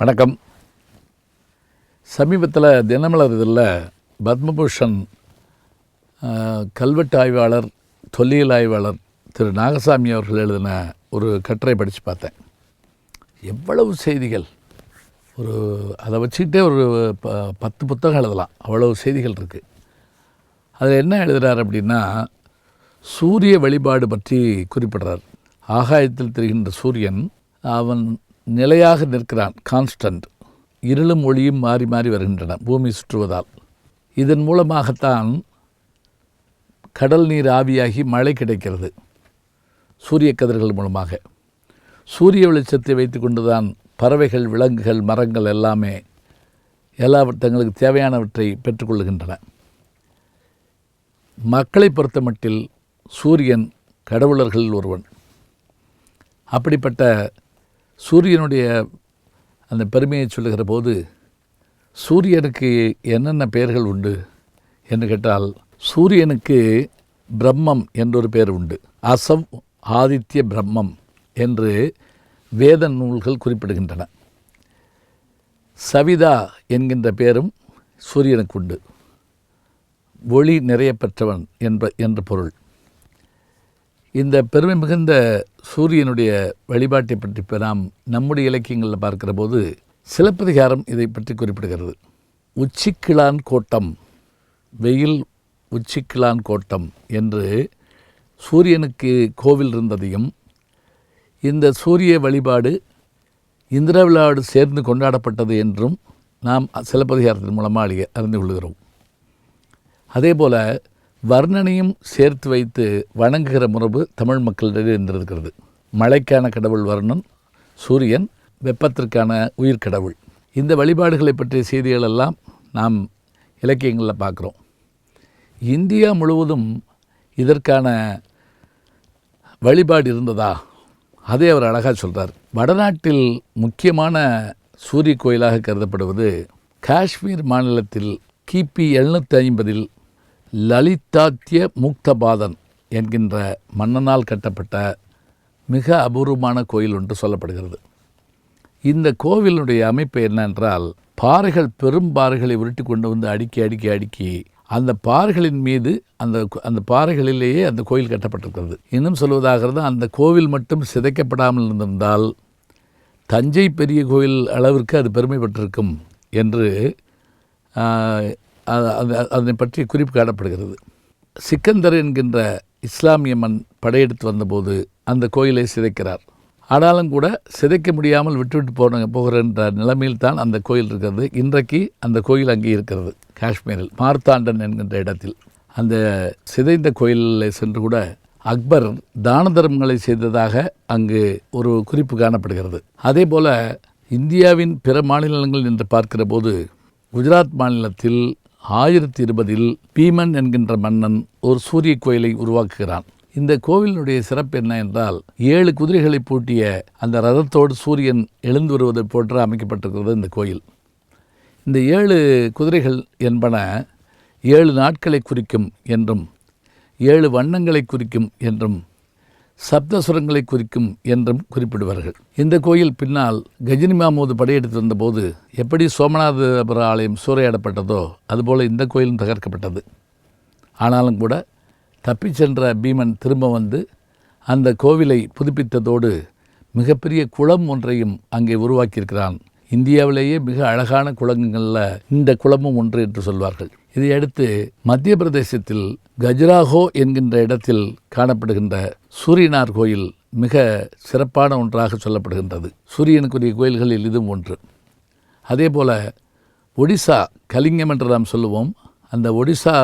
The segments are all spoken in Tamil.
வணக்கம். சமீபத்தில் தினமலர் இதில் பத்மபூஷன் கல்வெட்டு ஆய்வாளர் தொல்லியல் ஆய்வாளர் திரு நாகசாமி அவர்கள் எழுதின ஒரு கட்டுரை படித்து பார்த்தேன். எவ்வளவு செய்திகள். ஒரு அதை வச்சுக்கிட்டே ஒரு ப பத்து புத்தகம் எழுதலாம். அவ்வளவு செய்திகள் இருக்குது அதில் என்ன எழுதுகிறார் அப்படின்னா சூரிய வழிபாடு பற்றி குறிப்பிடுறார். ஆகாயத்தில் தெரிகின்ற சூரியன் அவன் நிலையாக நிற்கிறான் கான்ஸ்டன்ட் இருளும் ஒளியும் மாறி மாறி வருகின்றன பூமி சுற்றுவதால். இதன் மூலமாகத்தான் கடல் நீர் ஆவியாகி மழை கிடைக்கிறது சூரிய கதிர்கள் மூலமாக. சூரிய வெளிச்சத்தை வைத்துக்கொண்டு தான் பறவைகள் விலங்குகள் மரங்கள் எல்லாமே எல்லா தங்களுக்கு தேவையானவற்றை பெற்றுக்கொள்கின்றன மக்களை பொறுத்தமட்டில் சூரியன் கடவுளர்களில் ஒருவன். அப்படிப்பட்ட சூரியனுடைய அந்த பெருமையை சொல்லுகிற போது சூரியனுக்கு என்னென்ன பெயர்கள் உண்டு என்று கேட்டால் சூரியனுக்கு பிரம்மம் என்றொரு பெயர் உண்டு. அசவ் ஆதித்ய பிரம்மம் என்று வேத நூல்கள் குறிப்பிடுகின்றன. சவிதா என்கின்ற பெயரும் சூரியனுக்கு உண்டு. ஒளி நிறைய பெற்றவன் என்ப என்ற பொருள். இந்த பெருமை மிகுந்த சூரியனுடைய வழிபாட்டை பற்றி இப்போ நாம் நம்முடைய இலக்கியங்களில் பார்க்கிற போது சிலப்பதிகாரம் இதை பற்றி குறிப்பிடுகிறது. உச்சிக்கிழான் கோட்டம் வெயில் உச்சிக்கிளான் கோட்டம் என்று சூரியனுக்கு கோவில் இருந்ததையும் இந்த சூரிய வழிபாடு இந்திர விழாவோடு சேர்ந்து கொண்டாடப்பட்டது என்றும் நாம் சிலப்பதிகாரத்தின் மூலமாக அறிய அறிந்து கொள்கிறோம். அதே போல் வர்ணனையும் சேர்த்து வைத்து வணங்குகிற மரபு தமிழ் மக்களிடையே இருந்திருக்கிறது மழைக்கான கடவுள் வர்ணன் சூரியன் வெப்பத்திற்கான உயிர் கடவுள். இந்த வழிபாடுகளை பற்றிய செய்திகள் எல்லாம் நாம் இலக்கியங்களில் பார்க்குறோம். இந்தியா முழுவதும் இதற்கான வழிபாடு இருந்ததா? அதை அவர் அழகாக சொல்கிறார் வடநாட்டில் முக்கியமான சூரிய கோயிலாக கருதப்படுவது காஷ்மீர் மாநிலத்தில் கிபி எழுநூற்றி ஐம்பதில் லலிதாத்திய முக்தபாதன் என்கின்ற மன்னனால் கட்டப்பட்ட மிக அபூர்வமான கோயில் ஒன்று சொல்லப்படுகிறது. இந்த கோவிலுடைய அமைப்பு என்னென்றால் பாறைகள் பெரும் பாறைகளை உருட்டி கொண்டு வந்து அடுக்கி அடுக்கி அடுக்கி அந்த பாறைகளின் மீது அந்த அந்த பாறைகளிலேயே அந்த கோயில் கட்டப்பட்டிருக்கிறது. இன்னும் சொல்வதாகிறது அந்த கோவில் மட்டும் சிதைக்கப்படாமல் இருந்திருந்தால் தஞ்சை பெரிய கோயில் அளவிற்கு அது பெருமை பெற்றிருக்கும் என்று அது- அது- அதனை பற்றி குறிப்பு காணப்படுகிறது. சிக்கந்தர் என்கின்ற இஸ்லாமிய மண் படையெடுத்து வந்தபோது அந்த கோயிலை சிதைக்கிறார். ஆனாலும் கூட சிதைக்க முடியாமல் விட்டுவிட்டு போன போகிறன்ற நிலைமையில் தான் அந்த கோயில் இருக்கிறது. இன்றைக்கு அந்த கோயில் அங்கே இருக்கிறது காஷ்மீரில் மார்த்தாண்டன் என்கின்ற இடத்தில். அந்த சிதைந்த கோயிலில் சென்று கூட அக்பர் தான தர்மங்களை செய்ததாக அங்கு ஒரு குறிப்பு காணப்படுகிறது. அதே போல் இந்தியாவின் பிற மாநிலங்கள் என்று பார்க்கிற போது குஜராத் மாநிலத்தில் ஆயிரத்தி இருபதில் பீமன் என்கின்ற மன்னன் ஒரு சூரிய கோயிலை உருவாக்குகிறான். இந்த கோவிலினுடைய சிறப்பு என்ன என்றால் ஏழு குதிரைகளை பூட்டிய அந்த ரதத்தோடு சூரியன் எழுந்து வருவதை போன்று அமைக்கப்பட்டிருக்கிறது இந்த கோயில். இந்த ஏழு குதிரைகள் என்பன ஏழு நாட்களை குறிக்கும் என்றும் ஏழு வண்ணங்களை குறிக்கும் என்றும் சப்தசுரங்களை குறிக்கும் என்றும் குறிப்பிடுவார்கள். இந்த கோயில் பின்னால் கஜினி மாமூது படையெடுத்து வந்தபோது எப்படி சோமநாதபுர ஆலயம் சூறையாடப்பட்டதோ அதுபோல் இந்த கோயிலும் தகர்க்கப்பட்டது. ஆனாலும் கூட தப்பிச் சென்ற பீமன் திரும்ப வந்து அந்த கோவிலை புதுப்பித்ததோடு மிகப்பெரிய குளம் ஒன்றையும் அங்கே உருவாக்கியிருக்கிறான். இந்தியாவிலேயே மிக அழகான குளங்களில் இந்த குளமும் ஒன்று என்று சொல்வார்கள். இதையடுத்து மத்திய பிரதேசத்தில் கஜுராஹோ என்கின்ற இடத்தில் காணப்படுகின்ற சூரியனார் கோயில் மிக சிறப்பான ஒன்றாக சொல்லப்படுகின்றது. சூரியனுக்குரிய கோயில்களில் இதுவும் ஒன்று. அதே போல் ஒடிசா கலிங்கம் என்று நாம் சொல்லுவோம். அந்த ஒடிசா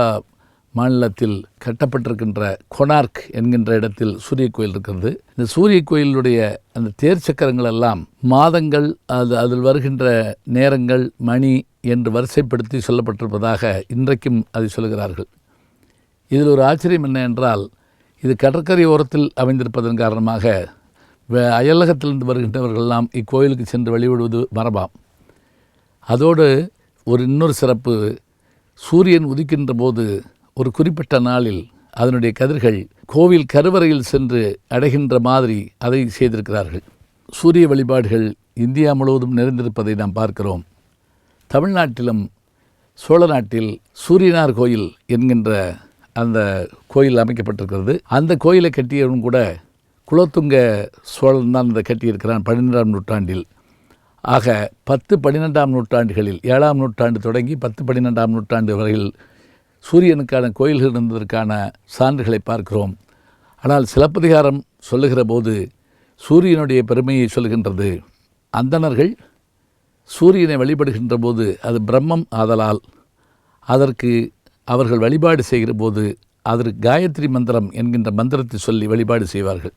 மாநிலத்தில் கட்டப்பட்டிருக்கின்ற கொனார்க் என்கின்ற இடத்தில் சூரிய கோயில் இருக்கிறது. இந்த சூரிய கோயிலுடைய அந்த தேர் சக்கரங்கள் எல்லாம் மாதங்கள் அது அதில் வருகின்ற நேரங்கள் மணி என்று வரிசைப்படுத்தி சொல்லப்பட்டிருப்பதாக இன்றைக்கும் அதை சொல்கிறார்கள். இதில் ஒரு ஆச்சரியம் என்ன என்றால் இது கடற்கரை ஓரத்தில் அமைந்திருப்பதன் காரணமாக அயலகத்திலிருந்து வருகின்றவர்களெல்லாம் இக்கோயிலுக்கு சென்று வழிபடுவது மரபாம். அதோடு ஒரு இன்னொரு சிறப்பு சூரியன் உதிக்கின்ற போது ஒரு குறிப்பிட்ட நாளில் அதனுடைய கதிர்கள் கோவில் கருவறையில் சென்று அடைகின்ற மாதிரி அதை செய்திருக்கிறார்கள். சூரிய வழிபாடுகள் இந்தியா முழுவதும் நிறைந்திருப்பதை நாம் பார்க்கிறோம். தமிழ்நாட்டிலும் சோழ நாட்டில் சூரியனார் கோயில் என்கின்ற அந்த கோயில் அமைக்கப்பட்டிருக்கிறது. அந்த கோயிலை கட்டியவன் கூட குலோத்துங்க சோழன் தான் இந்த கட்டியிருக்கிறான் பன்னிரெண்டாம் நூற்றாண்டில். ஆக பத்து பன்னிரெண்டாம் நூற்றாண்டுகளில் ஏழாம் நூற்றாண்டு தொடங்கி பத்து பன்னிரெண்டாம் நூற்றாண்டு வரையில் சூரியனுக்கான கோயில்கள் இருந்ததற்கான சான்றுகளை பார்க்கிறோம். ஆனால் சிலப்பதிகாரம் சொல்லுகிற போது சூரியனுடைய பெருமையை சொல்கின்றது. அந்தணர்கள் சூரியனை வழிபடுகின்ற போது அது பிரம்மம் ஆதலால் அதற்கு அவர்கள் வழிபாடு செய்கிற போது அதற்கு காயத்ரி மந்திரம் என்கின்ற மந்திரத்தை சொல்லி வழிபாடு செய்வார்கள்.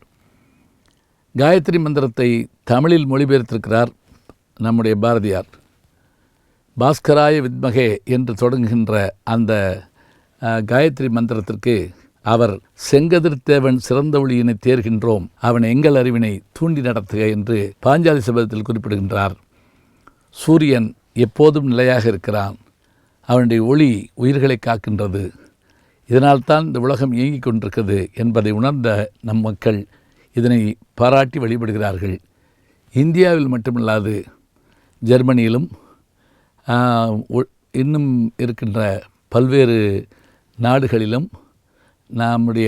காயத்ரி மந்திரத்தை தமிழில் மொழிபெயர்த்திருக்கிறார் நம்முடைய பாரதியார். பாஸ்கராய வித்மகே என்று தொடங்குகின்ற அந்த காயத்ரி மந்திரத்திற்கு அவர் செங்கதிர்த்தேவன் சிறந்த ஒளியினை தேர்கின்றோம். அவன் எங்கள் அறிவினை தூண்டி நடத்துக என்று பாஞ்சாலி சபதத்தில் குறிப்பிடுகின்றார். சூரியன் எப்போதும் நிலையாக இருக்கிறான். அவனுடைய ஒளி உயிர்களை காக்கின்றது. இதனால்தான் இந்த உலகம் இயங்கிக் கொண்டிருக்கிறது என்பதை உணர்ந்த நம் மக்கள் இதனை பாராட்டி வழிபடுகிறார்கள். இந்தியாவில் மட்டுமல்லாது ஜெர்மனியிலும் ஒ- இன்னும் இருக்கின்ற பல்வேறு நாடுகளிலும் நம்முடைய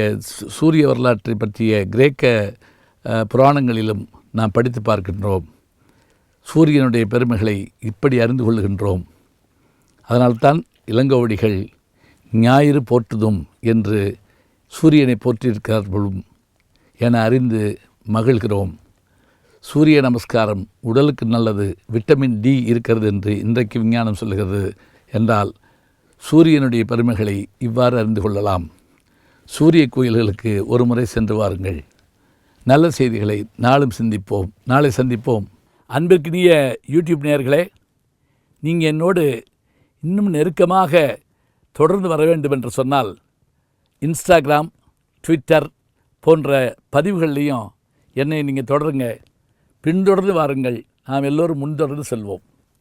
சூரிய வரலாற்றை பற்றிய கிரேக்க புராணங்களிலும் நாம் படித்து பார்க்கின்றோம். சூரியனுடைய பெருமைகளை இப்படி அறிந்து கொள்கின்றோம். அதனால்தான் இளங்கோவடிகள் ஞாயிறு போற்றுதும் என்று சூரியனை போற்றியிருக்கிறார்களும் என அறிந்து மகிழ்கிறோம். சூரிய நமஸ்காரம் உடலுக்கு நல்லது விட்டமின் டி இருக்கிறது என்று இன்றைக்கு விஞ்ஞானம் சொல்லுகிறது என்றால் சூரியனுடைய பெருமைகளை இவ்வாறு அறிந்து கொள்ளலாம். சூரிய கோயில்களுக்கு ஒரு முறை சென்று வாருங்கள். நல்ல செய்திகளை நாளும் சிந்திப்போம். நாளை சந்திப்போம். அன்பிற்கினிய யூடியூப் நேயர்களே நீங்கள் என்னோடு இன்னும் நெருக்கமாக தொடர்ந்து வர வேண்டும் என்று சொன்னால் இன்ஸ்டாகிராம் ட்விட்டர் போன்ற பதிவுகள்லையும் என்னை நீங்கள் தொடருங்க. பின்தொடர்ந்து வாருங்கள். நாம் எல்லோரும் முன்தொடர்ந்து செல்வோம்.